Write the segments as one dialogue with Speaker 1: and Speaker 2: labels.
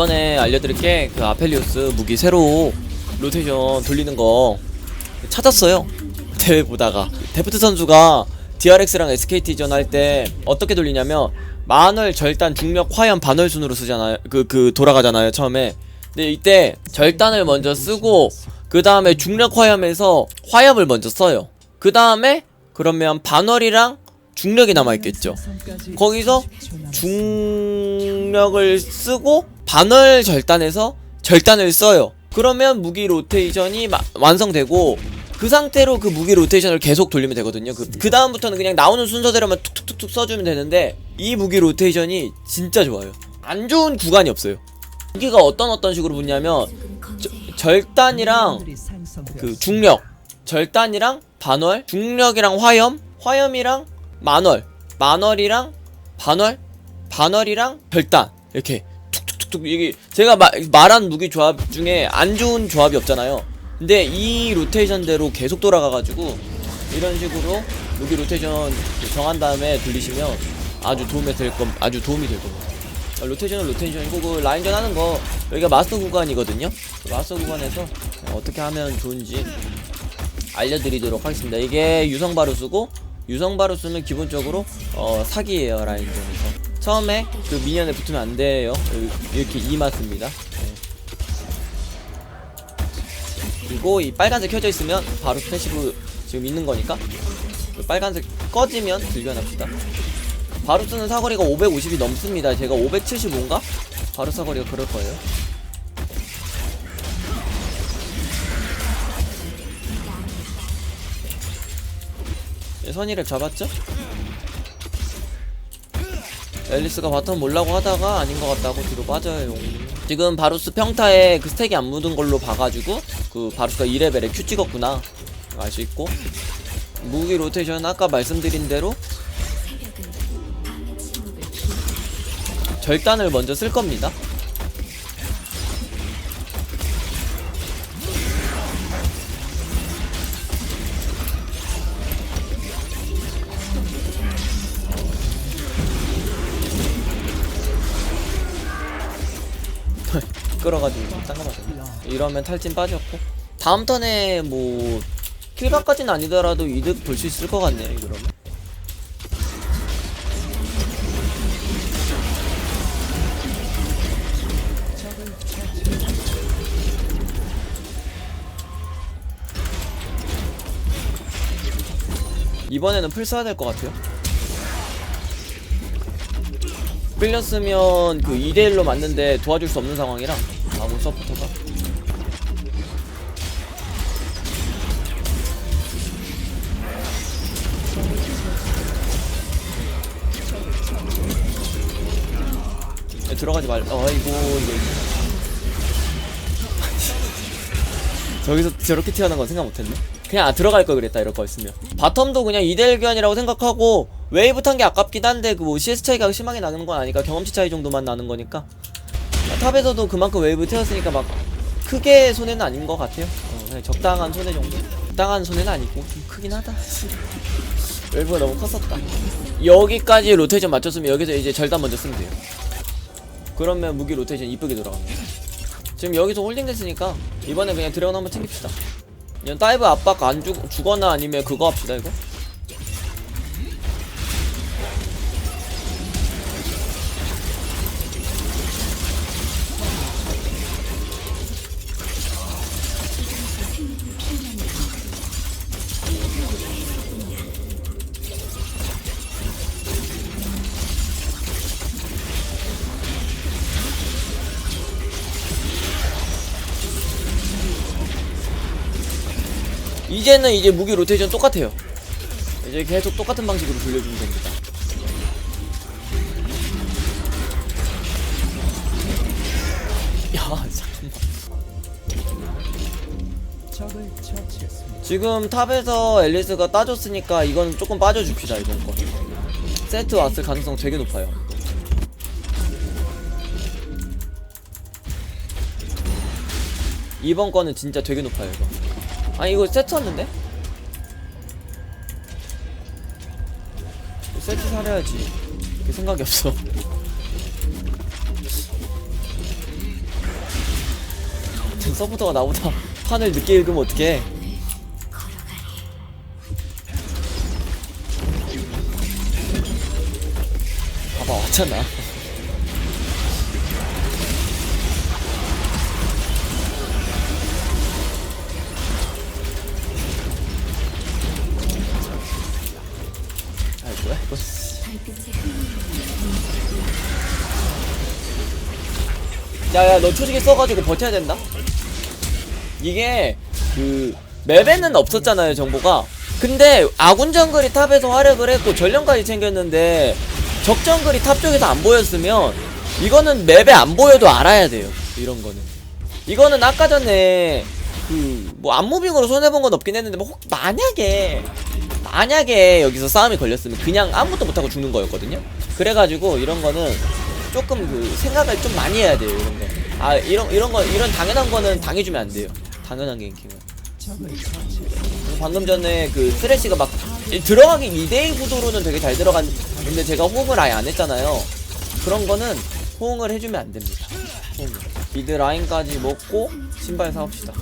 Speaker 1: 이번에 알려드릴 게 그 아펠리오스 무기 새로 로테이션 돌리는 거 찾았어요. 대회 보다가. 데프트 선수가 DRX랑 SKT전 할 때 어떻게 돌리냐면 만월 절단 중력 화염 반월 순으로 쓰잖아요. 그그 돌아가잖아요 처음에. 근데 이때 절단을 먼저 쓰고 그 다음에 중력 화염에서 화염을 먼저 써요. 그 다음에 그러면 반월이랑 중력이 남아있겠죠. 거기서 중력을 쓰고 반월 절단해서 절단을 써요. 그러면 무기 로테이션이 마- 완성되고 그 상태로 그 무기 로테이션을 계속 돌리면 되거든요. 그, 그 다음부터는 그냥 나오는 순서대로만 툭툭툭툭 써주면 되는데 이 무기 로테이션이 진짜 좋아요. 안 좋은 구간이 없어요. 무기가 어떤 어떤 식으로 붙냐면 저- 절단이랑 그 중력, 절단이랑 반월, 중력이랑 화염, 화염이랑 만월, 만월이랑 반월, 반월이랑 절단 이렇게 이게 제가 마, 말한 무기 조합 중에 안 좋은 조합이 없잖아요. 근데 이 로테이션대로 계속 돌아가가지고 이런 식으로 무기 로테이션 정한 다음에 돌리시면 아주 도움이 될 겁, 아주 도움이 될 겁니다. 로테이션은 로테이션이고 그 라인전 하는 거 여기가 마스터 구간이거든요. 그 마스터 구간에서 어떻게 하면 좋은지 알려드리도록 하겠습니다. 이게 유성 바루스고 유성 바루스는 기본적으로 어, 사기예요 라인전에서. 처음에 그 미니언에 붙으면 안 돼요. 이렇게 이 맞습니다. 네. 그리고 이 빨간색 켜져 있으면 바로 패시브 지금 있는 거니까 그 빨간색 꺼지면 들견합시다. 바루스는 사거리가 550이 넘습니다. 제가 575인가? 바로 사거리가 그럴 거예요. 예, 선의를 잡았죠? 앨리스가 바텀 몰라고 하다가 아닌 것 같다고 뒤로 빠져요. 지금 바루스 평타에 그 스택이 안 묻은 걸로 봐가지고 그 바루스가 2레벨에 Q 찍었구나 알 수 있고 무기 로테이션 아까 말씀드린 대로 절단을 먼저 쓸 겁니다. 끌어가지고 좀 딴거 맞아. 이러면 탈진 빠졌고 다음 턴에 뭐 킬각까지는 아니더라도 이득 볼 수 있을 것 같네요. 이러면. 이번에는 풀 써야 될 것 같아요. 끌렸으면 그 2대1로 맞는데 도와줄 수 없는 상황이라 서포터가 야, 들어가지 말 어이고 이거. 저기서 저렇게 튀어나온 건 생각 못했네. 그냥 아, 들어갈 걸 그랬다 이럴 거였으면. 바텀도 그냥 2대1 교환이라고 생각하고 웨이브 탄 게 아깝긴 한데 그 뭐 CS 차이가 심하게 나는 건 아니까 경험치 차이 정도만 나는 거니까. 아, 탑에서도 그만큼 웨이브 태웠으니까 막 크게 손해는 아닌 것 같아요. 어, 그냥 적당한 손해 정도. 적당한 손해는 아니고 좀 크긴 하다. 웨이브가 너무 컸었다. 여기까지 로테이션 맞췄으면 여기서 이제 절단 먼저 쓰면 돼요. 그러면 무기 로테이션 이쁘게 돌아갑니다. 지금 여기서 홀딩 됐으니까 이번에 그냥 드래곤 한번 챙깁시다. 그냥 다이브 압박 안 주, 주거나 아니면 그거 합시다 이거 이제는 이제 무기 로테이션 똑같아요. 이제 계속 똑같은 방식으로 돌려주면 됩니다. 야, 잠깐만. 지금 탑에서 앨리스가 따줬으니까 이건 조금 빠져줍시다 이번 거. 세트 왔을 가능성 되게 높아요. 이번 거는 진짜 되게 높아요 이거. 아니 이거 세트였는데? 세트 사려야지. 그 생각이 없어. 서포터가 나보다 판을 늦게 읽으면 어떡해? 봐봐 왔잖아 야야 너 초식에 써가지고 버텨야 된다? 이게 그 맵에는 없었잖아요 정보가. 근데 아군 정글이 탑에서 활약을 했고 전령까지 챙겼는데 적 정글이 탑 쪽에서 안 보였으면 이거는 맵에 안 보여도 알아야 돼요 이런 거는. 이거는 아까 전에 그 뭐 안무빙으로 손해본 건 없긴 했는데 뭐혹 만약에 만약에 여기서 싸움이 걸렸으면 그냥 아무것도 못하고 죽는 거였거든요 그래가지고 이런 거는 조금 그 생각을 좀 많이 해야 돼요 이런 거. 아 이런 이런 거 이런 당연한 거는 당해주면 안 돼요. 당연한 갱킹은. 방금 전에 그 쓰레쉬가 막 들어가기 2대2 구도로는 되게 잘 들어간 근데 제가 호응을 아예 안 했잖아요. 그런 거는 호응을 해주면 안 됩니다. 호응을. 미드 라인까지 먹고 신발 사옵시다.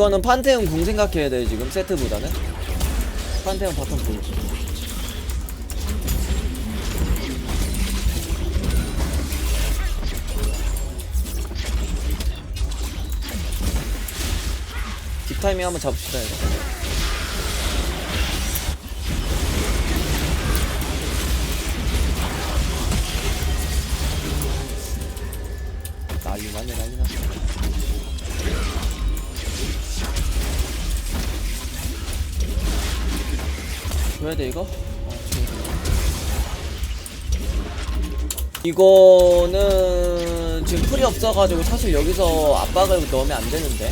Speaker 1: 이거는 판테온 궁 생각해야 돼요 지금 세트보다는. 판테온 바텀 궁. 딥타이밍 한번 잡읍시다 이거. 난리 났네 난리 났어 줘야 돼 이거? 어, 줘야 돼. 이거는 지금 풀이 없어가지고 사실 여기서 압박을 넣으면 안 되는데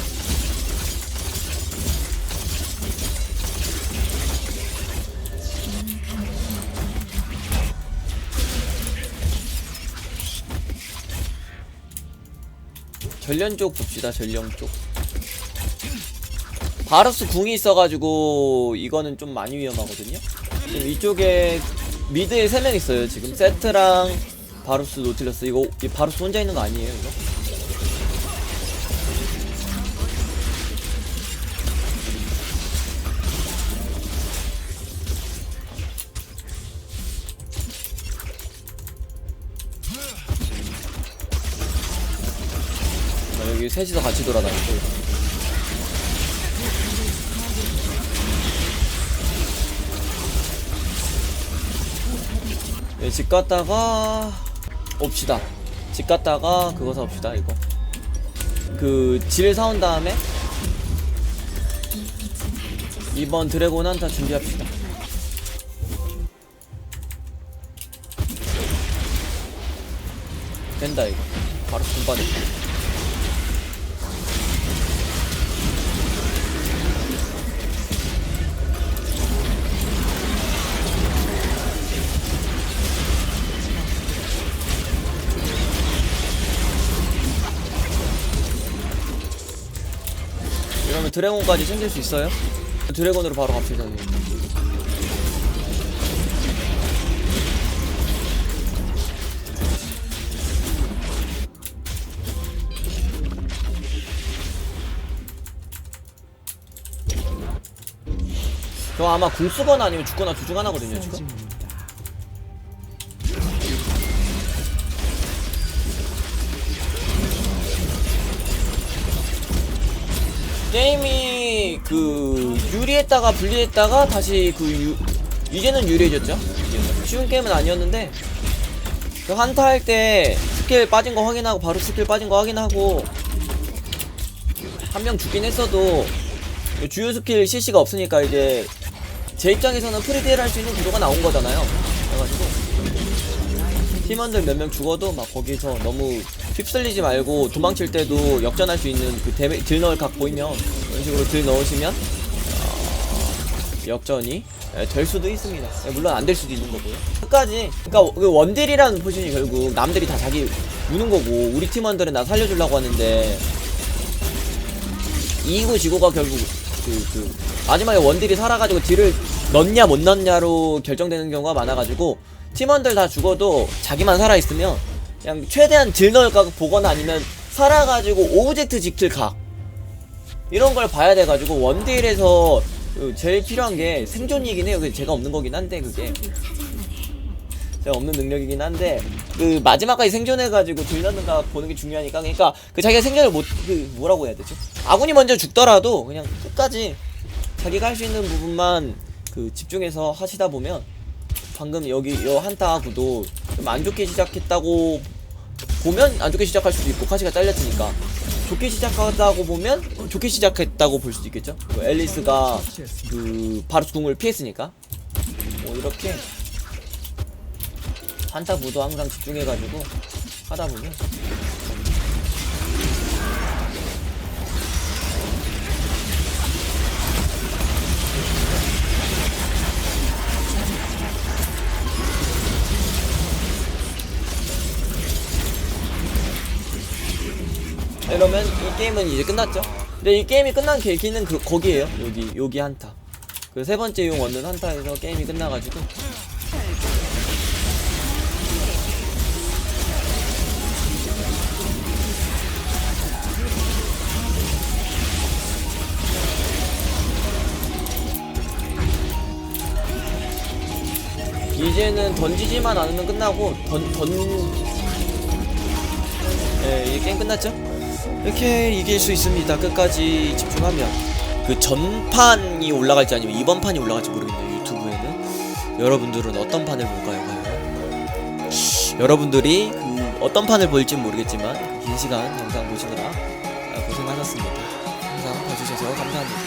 Speaker 1: 전련 쪽 봅시다 전령 쪽 바루스 궁이 있어가지고 이거는 좀 많이 위험하거든요. 지금 이쪽에 미드에 3명 있어요. 지금 세트랑 바루스 노틸러스 이거 이 바루스 혼자 있는 거 아니에요 이거? 자, 여기 셋이서 같이 돌아다니고 예, 집 갔다가 옵시다. 집 갔다가 그거 사옵시다 이거. 그 질 사온 다음에 이번 드래곤 한타 준비합시다. 된다 이거. 바로 분바됐 드래곤까지 챙길 수 있어요? 드래곤으로 바로 갑시다. 저 아마 궁 쓰거나 아니면 죽거나 둘 중 하나거든요 지금 게임이 그 유리했다가 불리했다가 다시 그 유, 이제는 유리해졌죠 쉬운 게임은 아니었는데 그 한타 할 때 스킬 빠진 거 확인하고 바로 스킬 빠진 거 확인하고 한 명 죽긴 했어도 주요 스킬 CC가 없으니까 이제 제 입장에서는 프리딜 할 수 있는 구도가 나온 거잖아요. 그래가지고 팀원들 몇 명 죽어도 막 거기서 너무 휩쓸리지 말고 도망칠 때도 역전할 수 있는 그 데메, 딜 넣을 각 보이면 이런 식으로 딜 넣으시면 어, 역전이 예, 될 수도 있습니다. 예, 물론 안 될 수도 있는 거고요. 끝까지 그러니까 그 원딜이라는 포지션이 결국 남들이 다 자기 우는 거고 우리 팀원들은 나 살려주려고 하는데 이기고 지고가 결국 그, 그 마지막에 원딜이 살아가지고 딜을 넣냐 못 넣냐로 결정되는 경우가 많아가지고 팀원들 다 죽어도 자기만 살아있으면 그냥 최대한 딜 넣을 각 보거나 아니면 살아가지고 오브젝트 지킬 각 이런 걸 봐야 돼가지고 원딜에서 그 제일 필요한 게 생존이긴 해요. 그 제가 없는 거긴 한데 그게 제가 없는 능력이긴 한데 그 마지막까지 생존해가지고 딜 넣는 각 보는 게 중요하니까 그러니까 그 자기가 생존을 못 그 뭐라고 해야 되지? 아군이 먼저 죽더라도 그냥 끝까지 자기가 할 수 있는 부분만 그 집중해서 하시다 보면 방금 여기 여 한타 구도 좀 안 좋게 시작했다고 보면 안 좋게 시작할 수도 있고 카시가 잘렸으니까 좋게 시작하다고 보면 좋게 시작했다고 볼 수도 있겠죠. 그 앨리스가 그 바로 궁을 피했으니까 뭐 이렇게 한타 구도 항상 집중해가지고 하다 보면 이러면 이 게임은 이제 끝났죠. 근데 이 게임이 끝난 계기는 그 거기에요. 여기 여기 한타. 그 세 번째 용 얻는 한타에서 게임이 끝나가지고 이제는 던지지만 않으면 끝나고 던, 던, 예, 이 게임 끝났죠? 이렇게 이길 수 있습니다. 끝까지 집중하면 그 전판이 올라갈지 아니면 이번 판이 올라갈지 모르겠네요. 유튜브에는 여러분들은 어떤 판을 볼까요? 과연? 여러분들이 그 어떤 판을 볼지 모르겠지만 그긴 시간 영상 보시느라 아, 고생하셨습니다. 항상 봐주셔서 감사합니다.